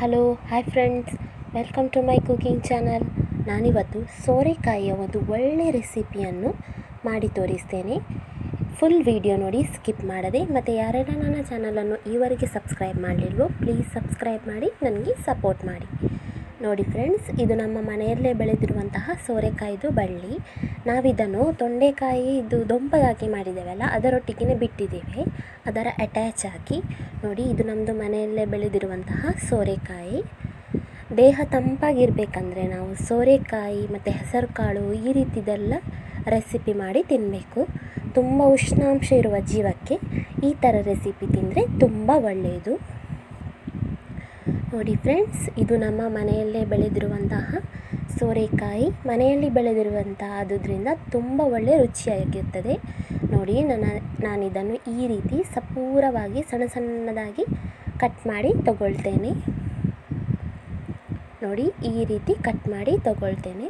Hello, hi friends. Welcome to my cooking channel. ನಾನಿವತ್ತು ಸೋರೆಕಾಯಿಯ ಒಂದು ಒಳ್ಳೆ ರೆಸಿಪಿಯನ್ನು ಮಾಡಿ ತೋರಿಸ್ತೇನೆ. ಫುಲ್ ವಿಡಿಯೋ ನೋಡಿ ಸ್ಕಿಪ್ ಮಾಡದೆ, ಮತ್ತು ಯಾರೆಲ್ಲ ನನ್ನ ಚಾನಲನ್ನು ಈವರೆಗೆ ಸಬ್ಸ್ಕ್ರೈಬ್ ಮಾಡಲಿಲ್ವೋ, ಪ್ಲೀಸ್ ಸಬ್ಸ್ಕ್ರೈಬ್ ಮಾಡಿ, ನನಗೆ ಸಪೋರ್ಟ್ ಮಾಡಿ. ನೋಡಿ ಫ್ರೆಂಡ್ಸ್, ಇದು ನಮ್ಮ ಮನೆಯಲ್ಲೇ ಬೆಳೆದಿರುವಂತಹ ಸೋರೆಕಾಯಿದು ಬಳ್ಳಿ. ನಾವಿದನ್ನು ತೊಂಡೆಕಾಯಿ ಇದು ದೊಂಪದಾಗಿ ಮಾಡಿದ್ದೇವಲ್ಲ ಅದರೊಟ್ಟಿಗೆ ಬಿಟ್ಟಿದ್ದೇವೆ. ಅದರ ಅಟ್ಯಾಚ್ ಹಾಕಿ. ನೋಡಿ, ಇದು ನಮ್ಮದು ಮನೆಯಲ್ಲೇ ಬೆಳೆದಿರುವಂತಹ ಸೋರೆಕಾಯಿ. ದೇಹ ತಂಪಾಗಿರಬೇಕಂದ್ರೆ ನಾವು ಸೋರೆಕಾಯಿ ಮತ್ತು ಹೆಸರುಕಾಳು ಈ ರೀತಿದೆಲ್ಲ ರೆಸಿಪಿ ಮಾಡಿ ತಿನ್ನಬೇಕು ತುಂಬ ಉಷ್ಣಾಂಶ ಇರುವ ಜೀವಕ್ಕೆ ಈ ಥರ ರೆಸಿಪಿ ತಿಂದರೆ ತುಂಬ ಒಳ್ಳೆಯದು. ನೋಡಿ ಫ್ರೆಂಡ್ಸ್, ಇದು ನಮ್ಮ ಮನೆಯಲ್ಲೇ ಬೆಳೆದಿರುವಂತಹ ಸೋರೆಕಾಯಿ. ಮನೆಯಲ್ಲಿ ಬೆಳೆದಿರುವಂತಹ ಆದುದರಿಂದ ತುಂಬ ಒಳ್ಳೆ ರುಚಿಯಾಗಿರ್ತದೆ ನೋಡಿ, ನನ್ನ ನಾನಿದನ್ನು ಈ ರೀತಿ ಸಪೂರವಾಗಿ ಸಣ್ಣ ಸಣ್ಣದಾಗಿ ಕಟ್ ಮಾಡಿ ತಗೊಳ್ತೇನೆ. ನೋಡಿ, ಈ ರೀತಿ ಕಟ್ ಮಾಡಿ ತಗೊಳ್ತೇನೆ.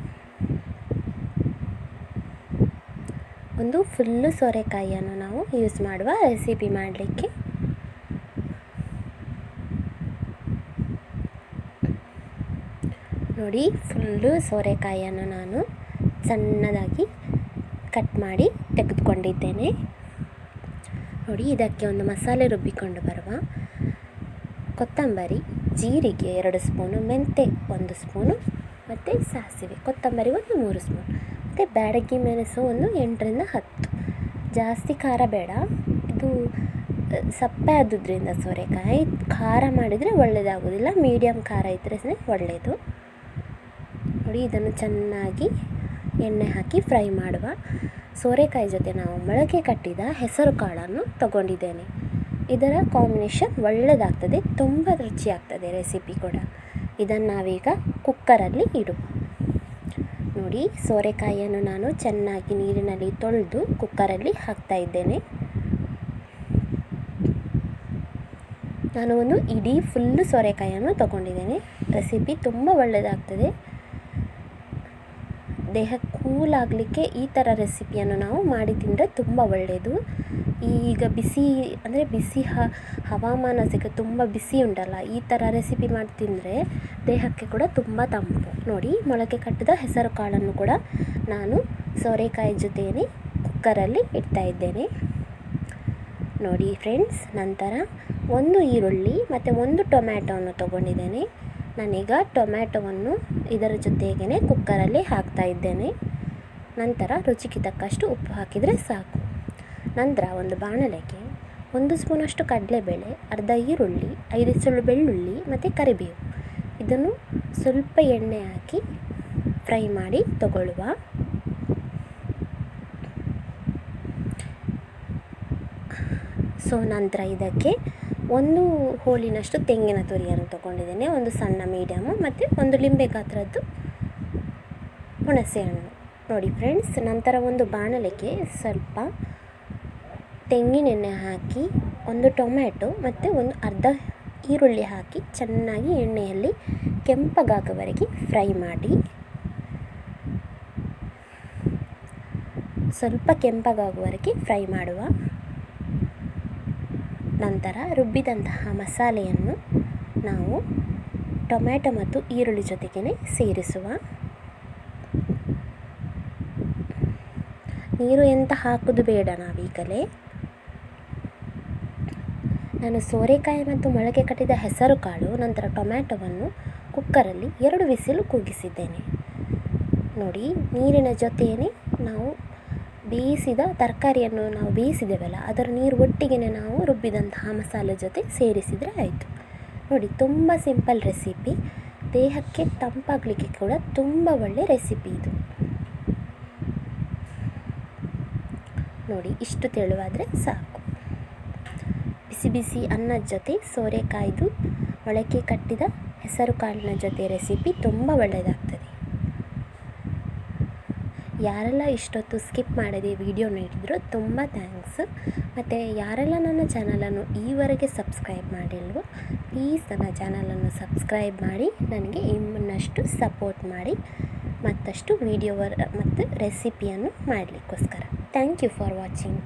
ಒಂದು ಫುಲ್ಲು ಸೋರೆಕಾಯಿಯನ್ನು ನಾವು ಯೂಸ್ ಮಾಡುವ ರೆಸಿಪಿ ಮಾಡಲಿಕ್ಕೆ. ನೋಡಿ, ಫುಲ್ಲು ಸೋರೆಕಾಯಿಯನ್ನು ನಾನು ಸಣ್ಣದಾಗಿ ಕಟ್ ಮಾಡಿ ತೆಗೆದುಕೊಂಡಿದ್ದೇನೆ. ನೋಡಿ, ಇದಕ್ಕೆ ಒಂದು ಮಸಾಲೆ ರುಬ್ಬಿಕೊಂಡು ಬರುವ ಕೊತ್ತಂಬರಿ, ಜೀರಿಗೆ ಎರಡು ಸ್ಪೂನು, ಮೆಂತೆ ಒಂದು ಸ್ಪೂನು, ಮತ್ತು ಸಾಸಿವೆ, ಕೊತ್ತಂಬರಿ ಒಂದು ಮೂರು ಸ್ಪೂನ್, ಮತ್ತು ಬ್ಯಾಡಗಿ ಮೆಣಸು ಒಂದು ಎಂಟರಿಂದ ಹತ್ತು. ಜಾಸ್ತಿ ಖಾರ ಬೇಡ. ಇದು ಸಪ್ಪೆ ಆದುದರಿಂದ ಸೋರೆಕಾಯಿ, ಖಾರ ಮಾಡಿದರೆ ಒಳ್ಳೆಯದಾಗೋದಿಲ್ಲ ಮೀಡಿಯಮ್ ಖಾರ ಇದ್ದರೆ ಒಳ್ಳೆಯದು ನೋಡಿ ಇದನ್ನು ಚೆನ್ನಾಗಿ ಎಣ್ಣೆ ಹಾಕಿ ಫ್ರೈ ಮಾಡುವ ಸೋರೆಕಾಯಿ ಜೊತೆ ನಾವು ಮೊಳಕೆ ಕಟ್ಟಿದ ಹೆಸರು ಕಾಳನ್ನು ತಗೊಂಡಿದ್ದೇನೆ. ಇದರ ಕಾಂಬಿನೇಷನ್ ಒಳ್ಳೆಯದಾಗ್ತದೆ ತುಂಬ ರುಚಿಯಾಗ್ತದೆ ರೆಸಿಪಿ ಕೂಡ. ಇದನ್ನು ನಾವೀಗ ಕುಕ್ಕರಲ್ಲಿ ಇಡುವ ನೋಡಿ, ಸೋರೆಕಾಯಿಯನ್ನು ನಾನು ಚೆನ್ನಾಗಿ ನೀರಿನಲ್ಲಿ ತೊಳೆದು ಕುಕ್ಕರಲ್ಲಿ ಹಾಕ್ತಾ ಇದ್ದೇನೆ. ನಾನು ಒಂದು ಇಡೀ ಫುಲ್ಲು ಸೋರೆಕಾಯಿಯನ್ನು ತಗೊಂಡಿದ್ದೇನೆ. ರೆಸಿಪಿ ತುಂಬ ಒಳ್ಳೆಯದಾಗ್ತದೆ ದೇಹ ಕೂಲ್ ಆಗಲಿಕ್ಕೆ ಈ ಥರ ರೆಸಿಪಿಯನ್ನು ನಾವು ಮಾಡಿ ತಿಂದರೆ ತುಂಬ ಒಳ್ಳೆಯದು ಈಗ ಬಿಸಿ ಅಂದರೆ ಬಿಸಿ ಹವಾಮಾನ ಸಿಗ ತುಂಬ ಬಿಸಿ ಉಂಟಲ್ಲ, ಈ ಥರ ರೆಸಿಪಿ ಮಾಡಿ ತಿಂದರೆ ದೇಹಕ್ಕೆ ಕೂಡ ತುಂಬ ತಂಪು. ನೋಡಿ, ಮೊಳಕೆ ಕಟ್ಟಿದ ಹೆಸರು ಕಾಳನ್ನು ಕೂಡ ನಾನು ಸೋರೆಕಾಯಿ ಜೊತೆಯೇ ಕುಕ್ಕರಲ್ಲಿ ಇಡ್ತಾ ಇದ್ದೇನೆ. ನೋಡಿ ಫ್ರೆಂಡ್ಸ್ ನಂತರ ಒಂದು ಈರುಳ್ಳಿ ಮತ್ತು ಒಂದು ಟೊಮ್ಯಾಟೊವನ್ನು ತೊಗೊಂಡಿದ್ದೇನೆ. ನಾನೀಗ ಟೊಮ್ಯಾಟೊವನ್ನು ಇದರ ಜೊತೆಗೇ ಕುಕ್ಕರಲ್ಲಿ ಹಾಕ್ತಾ ಇದ್ದೇನೆ. ನಂತರ ರುಚಿಗೆ ತಕ್ಕಷ್ಟು ಉಪ್ಪು ಹಾಕಿದರೆ ಸಾಕು. ನಂತರ ಒಂದು ಬಾಣಲೆಗೆ ಒಂದು ಸ್ಪೂನಷ್ಟು ಕಡಲೆಬೇಳೆ, ಅರ್ಧ ಈರುಳ್ಳಿ, ಐದು ಸುಳ್ಳು ಬೆಳ್ಳುಳ್ಳಿ ಮತ್ತು ಕರಿಬೇವು. ಇದನ್ನು ಸ್ವಲ್ಪ ಎಣ್ಣೆ ಹಾಕಿ ಫ್ರೈ ಮಾಡಿ ತಗೊಳ್ಳುವ. ಸೊ, ನಂತರ ಇದಕ್ಕೆ ಒಂದು ಹೋಳಿನಷ್ಟು ತೆಂಗಿನ ತುರಿಯನ್ನು ತಗೊಂಡಿದ್ದೇನೆ, ಒಂದು ಸಣ್ಣ, ಮೀಡಿಯಮು ಮತ್ತು ಒಂದು ಲಿಂಬೆ ಗಾತ್ರದ್ದು ಹುಣಸೆ ಹಣ್ಣು ನೋಡಿ ಫ್ರೆಂಡ್ಸ್, ನಂತರ ಒಂದು ಬಾಣಲೆಗೆ ಸ್ವಲ್ಪ ತೆಂಗಿನೆಣ್ಣೆ ಹಾಕಿ, ಒಂದು ಟೊಮ್ಯಾಟೊ ಮತ್ತು ಒಂದು ಅರ್ಧ ಈರುಳ್ಳಿ ಹಾಕಿ ಚೆನ್ನಾಗಿ ಎಣ್ಣೆಯಲ್ಲಿ ಕೆಂಪಗಾಗುವವರೆಗೆ ಫ್ರೈ ಮಾಡಿ, ಸ್ವಲ್ಪ ಕೆಂಪಗಾಗುವವರೆಗೆ ಫ್ರೈ ಮಾಡುವ ನಂತರ ರುಬ್ಬಿದಂತಹ ಮಸಾಲೆಯನ್ನು ನಾವು ಟೊಮ್ಯಾಟೊ ಮತ್ತು ಈರುಳ್ಳಿ ಜೊತೆಗೇ ಸೇರಿಸುವ. ನೀರು ಎಂತ ಹಾಕೋದು ಬೇಡ ನಾವೀಗಲೇ. ನಾನು ಸೋರೆಕಾಯಿ ಮತ್ತು ಮೊಳಕೆ ಕಟ್ಟಿದ ಹೆಸರು ಕಾಳು, ನಂತರ ಟೊಮ್ಯಾಟೊವನ್ನು ಕುಕ್ಕರಲ್ಲಿ ಎರಡು ವಿಸಿಲು ಕೂಗಿಸಿದ್ದೇನೆ. ನೋಡಿ, ನೀರಿನ ಜೊತೆಯೇ ನಾವು ಬೇಯಿಸಿದ ತರಕಾರಿಯನ್ನು ನಾವು ಬೇಯಿಸಿದ್ದೇವಲ್ಲ ಅದರ ನೀರು ಒಟ್ಟಿಗೆ ನಾವು ರುಬ್ಬಿದಂತಹ ಮಸಾಲೆ ಜೊತೆ ಸೇರಿಸಿದರೆ ಆಯಿತು. ನೋಡಿ, ತುಂಬ ಸಿಂಪಲ್ ರೆಸಿಪಿ. ದೇಹಕ್ಕೆ ತಂಪಾಗಲಿಕ್ಕೆ ಕೂಡ ತುಂಬ ಒಳ್ಳೆ ರೆಸಿಪಿ ಇದು. ನೋಡಿ, ಇಷ್ಟು ತೆಳುವಾದರೆ ಸಾಕು. ಬಿಸಿ ಬಿಸಿ ಅನ್ನದ ಜೊತೆ ಸೋರೆಕಾಯ್ದು, ಮೊಳಕೆ ಕಟ್ಟಿದ ಹೆಸರು ಕಾಳಿನ ಜೊತೆ ರೆಸಿಪಿ ತುಂಬ ಒಳ್ಳೆಯದಾಗ್ತದೆ ಯಾರೆಲ್ಲ ಇಷ್ಟೊತ್ತು ಸ್ಕಿಪ್ ಮಾಡದೆ ವಿಡಿಯೋ ನೋಡಿದ್ರು ತುಂಬ ಥ್ಯಾಂಕ್ಸ್. ಮತ್ತು ಯಾರೆಲ್ಲ ನನ್ನ ಚಾನಲನ್ನು ಈವರೆಗೆ ಸಬ್ಸ್ಕ್ರೈಬ್ ಮಾಡಿಲ್ವೋ, ಪ್ಲೀಸ್ ನನ್ನ ಚಾನಲನ್ನು ಸಬ್ಸ್ಕ್ರೈಬ್ ಮಾಡಿ, ನನಗೆ ಇನ್ನಷ್ಟು ಸಪೋರ್ಟ್ ಮಾಡಿ, ಮತ್ತಷ್ಟು ವೀಡಿಯೋವರ್, ಮತ್ತು ರೆಸಿಪಿಯನ್ನು ಮಾಡಲಿಕ್ಕೋಸ್ಕರ. Thank you for watching.